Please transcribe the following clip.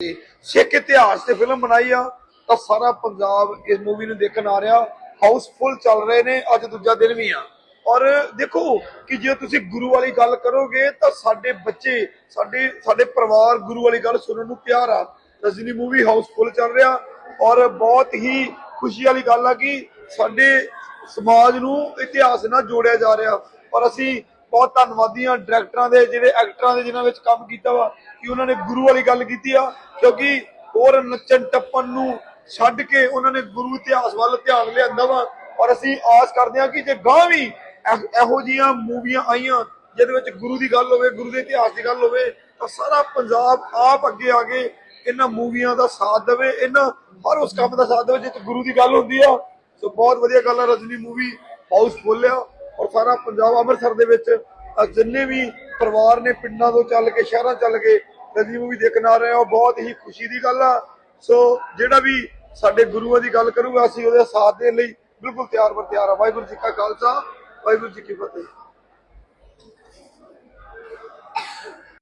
ਸਿੱਖ ਇਤਿਹਾਸ ਤੇ ਫਿਲਮ ਬਣਾਈ ਆ, ਤਾਂ ਸਾਰਾ ਪੰਜਾਬ ਇਸ ਮੂਵੀ ਨੂੰ ਦੇਖਣ ਆ ਰਿਹਾ। ਹਾਊਸਫੁੱਲ ਚੱਲ ਰਹੇ ਨੇ, ਅੱਜ ਦੂਜਾ ਦਿਨ ਵੀ ਆ। ਔਰ ਦੇਖੋ ਕਿ ਜੇ ਤੁਸੀਂ ਗੁਰੂ ਵਾਲੀ ਗੱਲ ਕਰੋਗੇ, ਤਾਂ ਸਾਡੇ ਬੱਚੇ, ਸਾਡੇ ਸਾਡੇ ਪਰਿਵਾਰ ਗੁਰੂ ਵਾਲੀ ਗੱਲ ਸੁਣਨ ਨੂੰ ਤਿਆਰ ਆ। ਰਜਨੀ ਮੂਵੀ ਹਾਊਸਫੁੱਲ ਚੱਲ ਰਿਹਾ, ਔਰ ਬਹੁਤ ਹੀ ਖੁਸ਼ੀ ਵਾਲੀ ਗੱਲ ਆ ਕਿ ਸਾਡੇ ਸਮਾਜ ਨੂੰ ਇਤਿਹਾਸ ਨਾਲ ਜੋੜਿਆ ਜਾ ਰਿਹਾ। ਔਰ ਅਸੀਂ ਬਹੁਤ ਧੰਨਵਾਦੀ ਆ ਡਾਇਰੈਕਟਰਾਂ ਦੇ, ਜਿਹੜੇ ਐਕਟਰਾਂ ਦੇ, ਜਿਨ੍ਹਾਂ ਵਿੱਚ ਕੰਮ ਕੀਤਾ ਵਾ, ਕਿ ਉਹਨਾਂ ਨੇ ਗੁਰੂ ਵਾਲੀ ਗੱਲ ਕੀਤੀ ਆ, ਕਿਉਂਕਿ ਹੋਰ ਨੱਚਣ ਟੱਪਣ ਨੂੰ ਛੱਡ ਕੇ ਉਹਨਾਂ ਨੇ ਗੁਰੂ ਇਤਿਹਾਸ ਵੱਲ ਧਿਆਨ ਲਿਆਂਦਾ ਵਾ। ਔਰ ਅਸੀਂ ਆਸ ਕਰਦੇ ਹਾਂ ਕਿ ਜੇ ਗਾਂ ਵੀ ਇਹੋ ਜੀਆਂ ਮੂਵੀਆਂ ਆਈਆਂ, ਜਿਹਦੇ ਵਿੱਚ ਗੁਰੂ ਦੀ ਗੱਲ ਹੋਵੇ, ਗੁਰੂ ਦੇ ਇਤਿਹਾਸ ਦੀ ਗੱਲ ਹੋਵੇ, ਤਾਂ ਸਾਰਾ ਪੰਜਾਬ ਆਪ ਅੱਗੇ ਆ ਕੇ ਇਹਨਾਂ ਮੂਵੀਆਂ ਦਾ ਸਾਥ ਦੇਵੇ, ਇਹਨਾਂ ਹਰ ਉਸ ਕੰਮ ਦਾ ਸਾਥ ਦੇਵੇ, ਜਿੱਥੇ ਗੁਰੂ ਦੀ ਗੱਲ ਹੁੰਦੀ ਆ। ਸੋ ਬਹੁਤ ਵਧੀਆ ਗੱਲ ਆ, ਰਜਨੀ ਮੂਵੀ, ਹਾਊਸਫੁੱਲ ਆ। ਔਰ ਸਾਰਾ ਪੰਜਾਬ ਅੰਮ੍ਰਿਤਸਰ ਦੇ ਵਿੱਚ ਜਿੰਨੇ ਵੀ ਪਰਿਵਾਰ ਨੇ ਪਿੰਡਾਂ ਤੋਂ ਚੱਲ ਕੇ, ਸ਼ਹਿਰਾਂ ਚੱਲ ਕੇ ਰਜਨੀ ਮੂਵੀ ਦੇਖਣ ਆ ਰਹੇ ਆ ਉਹ ਬਹੁਤ ਹੀ ਖੁਸ਼ੀ ਦੀ ਗੱਲ ਆ। ਸੋ ਜਿਹੜਾ ਵੀ ਸਾਡੇ ਗੁਰੂਆਂ ਦੀ ਗੱਲ ਕਰੂਗਾ, ਅਸੀਂ ਉਹਦੇ ਸਾਥ ਦੇਣ ਲਈ ਬਿਲਕੁਲ ਤਿਆਰ ਪਰ ਤਿਆਰ ਆ। ਵਾਹਿਗੁਰੂ ਜੀ ਕਾ ਖਾਲਸਾ, ਵਾਹਿਗੁਰੂ ਜੀ ਕੀ ਫਤਿਹ।